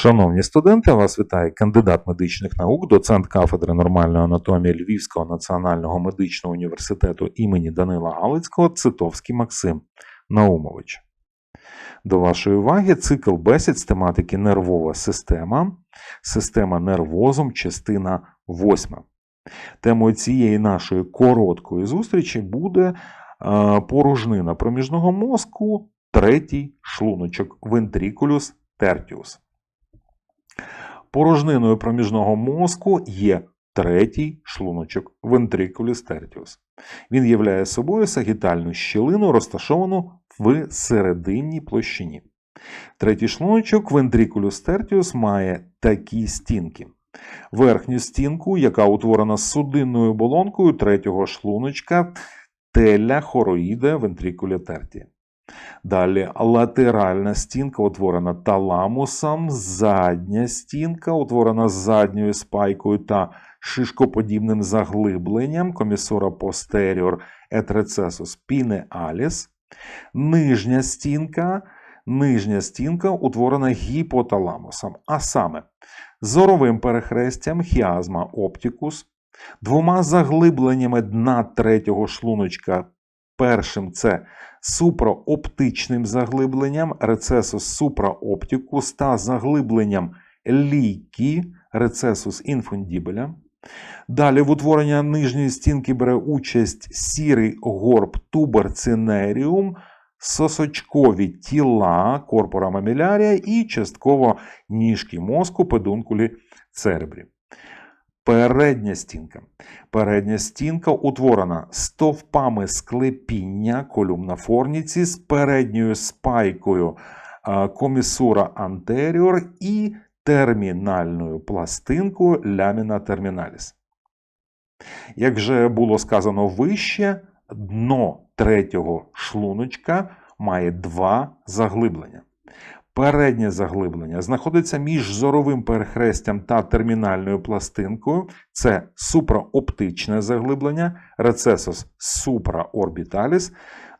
Шановні студенти, вас вітає кандидат медичних наук, доцент кафедри нормальної анатомії Львівського національного медичного університету імені Данила Галицького Цитовський Максим Наумович. До вашої уваги цикл бесід з тематики нервова система, система нервозом, частина 8. Темою цієї нашої короткої зустрічі буде е, порожнина проміжного мозку, третій шлуночок вентрикулюс тертіус. Порожниною проміжного мозку є третій шлуночок тертіус. Він являє собою сагітальну щілину, розташовану в серединній площині. Третій шлуночок вентрикулюс тертіус має такі стінки. Верхню стінку, яка утворена судинною оболонкою третього шлуночка теля хороїде вентрикуля тертія. Далі латеральна стінка утворена таламусом, задня стінка утворена задньою спайкою та шишкоподібним заглибленням комісора posterior et recessus. Нижня стінка, нижня стінка утворена гіпоталамусом, а саме зоровим перехрестям хіазма оптикус, двома заглибленнями дна третього шлуночка. Першим це суpraоптичним заглибленням рецесус суpraopticus та заглибленням лійки рецесус інфундібеля. Далі в утворення нижньої стінки бере участь сірий горб туберцинеріум, сосочкові тіла корпора мамілярія і частково ніжки мозку педункулі церебрі. Передня стінка. Передня стінка утворена стовпами склепіння колюмна форніці з передньою спайкою комісура антеріор і термінальною пластинкою ляміна терміналіс. Як вже було сказано вище, дно третього шлуночка має два заглиблення. Переднє заглиблення знаходиться між зоровим перехрестям та термінальною пластинкою. Це суpraоптичне заглиблення, рецесус supraorbitalis.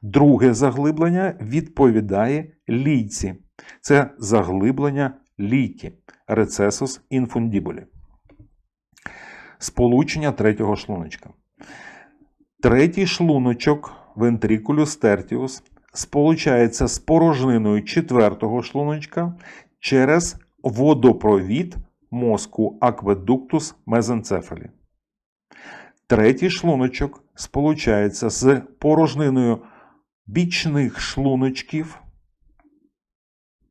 Друге заглиблення відповідає лійці. Це заглиблення лійки, рецесус інфундібулі. Сполучення третього шлуночка. Третій шлуночок вентрикулюс тертіус сполучається з порожниною четвертого шлуночка через водопровід мозку акведуктус мезенцефалі. Третій шлуночок сполучається з порожниною бічних шлуночків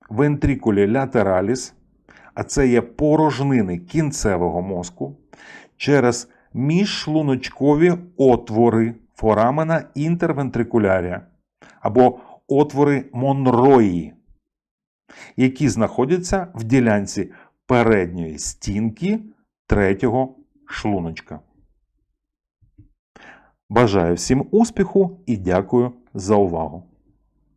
вентрикулі латераліс, а це є порожнини кінцевого мозку, через міжшлуночкові отвори форамена інтервентрикулярія або отвори Монрої, які знаходяться в ділянці передньої стінки третього шлуночка. Бажаю всім успіху і дякую за увагу!